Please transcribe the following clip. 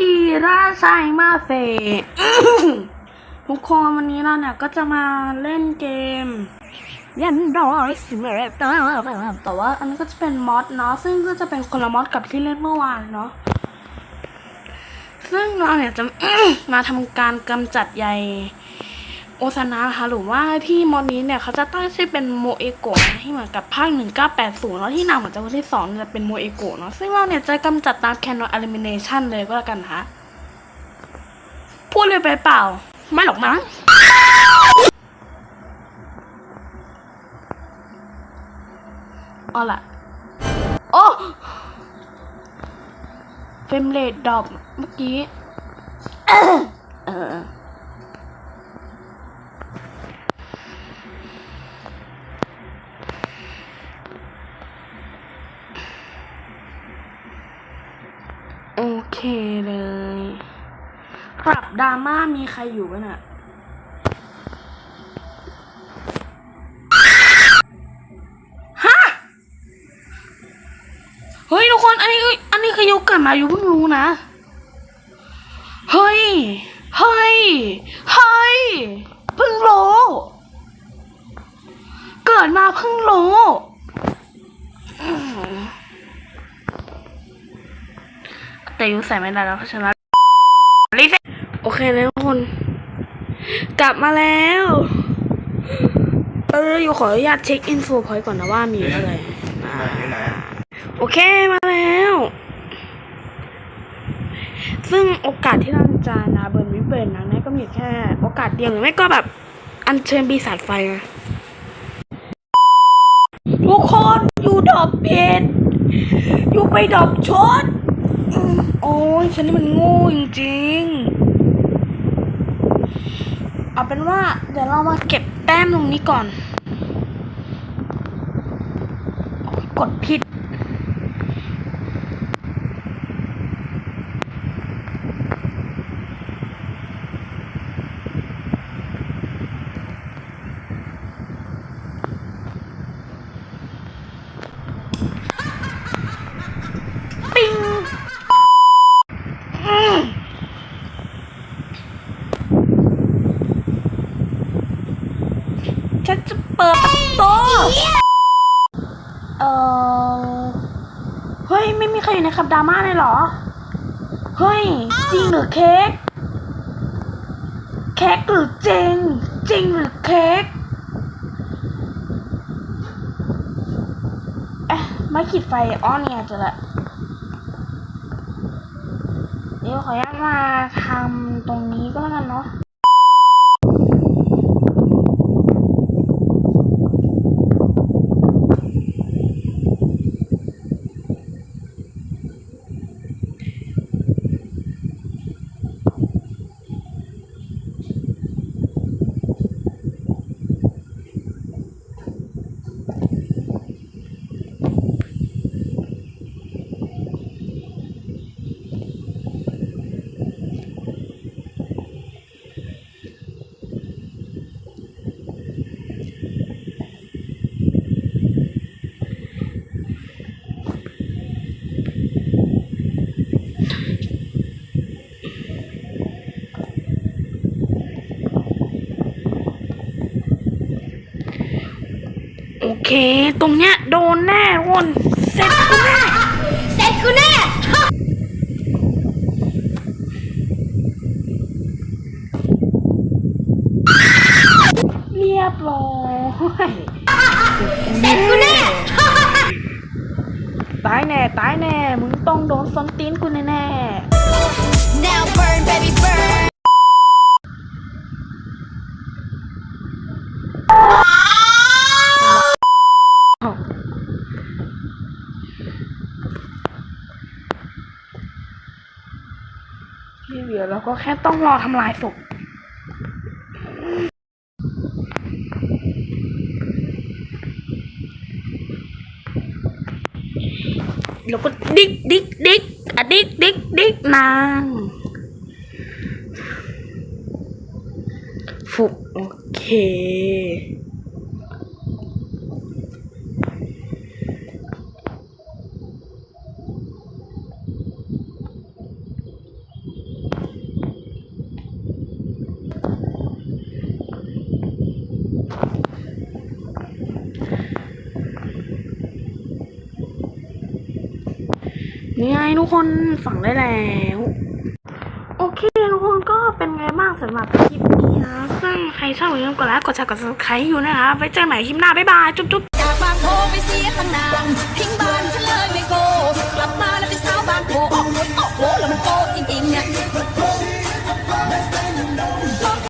อีราไซมาเซทุกคนวันนี้เราเนี่ยก็จะมาเล่นเกมยันดอยสิเมรตแต่ว่าอันนี้ก็จะเป็นมอดเนาะซึ่งก็จะเป็นคนละมอดกับที่เล่นเมื่อวานเนาะซึ่งเราเนี่ยจะมาทำการกำจัดใย โอซานะคะหรือว่าที่มอดนี้เนี่ยเขาจะตั้งชื่อเป็นโมเอโกะนะที่เหมือนกับภาค 1980แล้วที่นำมือนจะวันที่สองจะเป็นโมเอโกะเนาะซึ่งเราเนี่ยจะกำจัดตามแคนนอนอลิมิเนชันเลยก็แล้วกันนะคะพูดเลยไปเปล่า ไม่หรอกมั้งเอาล่ะ โอ้เฟมเรทดรอปเมื่อกี้ เออ เคเลยปรับดราม่ามีใครอยู่กันอะฮะ เฮ้ยทุกคน อันนี้อันนี้คือยุคเกิดมายุเพิ่งรู้นะ เฮ้ย เฮ้ย เฮ้ย เพิ่งรู้ เกิดมาเพิ่งรู้ แต่ยุใส่ไม่ได้แล้วเพราะฉะนั้นรีเซ็ตโอเคเลยทุกคน กลับมาแล้วเอออยู่ขออนุญาตเช็คอินโฟพอยต์ก่อนนะว่ามีอะไรโอเคมาแล้ว ซึ่งโอกาสที่เราจะนาเบิร์นวิเบิร์นนะนั่นก็มีแค่โอกาสเดียวหรือไม่ก็แบบอัญเชิญปีศาจไฟไงทุกคนอยู่ดอกเพชรอยู่ไปดอกชด โอ้ยฉันนี่มันโง่จริงๆเอาเป็นว่า เดี๋ยวเรามาเก็บแต้มตรงนี้ก่อน กดผิด ฉันจะเปิดประตูเออเฮ้ย ไม่มีใครอยู่ในขับดราม่าเลยเหรอ เฮ้ย จริงหรือเค้ก เค้กหรือจริง จริงหรือเค้กเอ๊ะไม่ขีดไฟอ้อเนี่ยเจอละเดี๋ยวขออนุญาตมาทำตรงนี้ก็แล้วกันเนาะ โอเค ตรงเนี้ยโดนแน่วนเสร็จกูแน่เสร็จกูแน่เรียบร้อยเสร็จกูแน่ตายแน่ตายแน่ มึงต้องโดนส้นตีนกูแน่แน่ Now burn baby burn ๆอ้าว ที่เหลือเราก็แค่ต้องรอทำลายศพแล้วก็ดิกดิกดิกอะดิกดิกดิกนางฟุบโอเค ทุกคนฝังได้แล้ว โอเคทุกคนก็เป็นไงบ้างสำหรับคลิปนี้นะซึ่งใครชอบอย่าลืมกดไลค์กดแชร์กดซับสไครต์อยู่นะคะไว้เจอกันใหม่คลิปหน้าบ๊ายบายจุ๊บจุ๊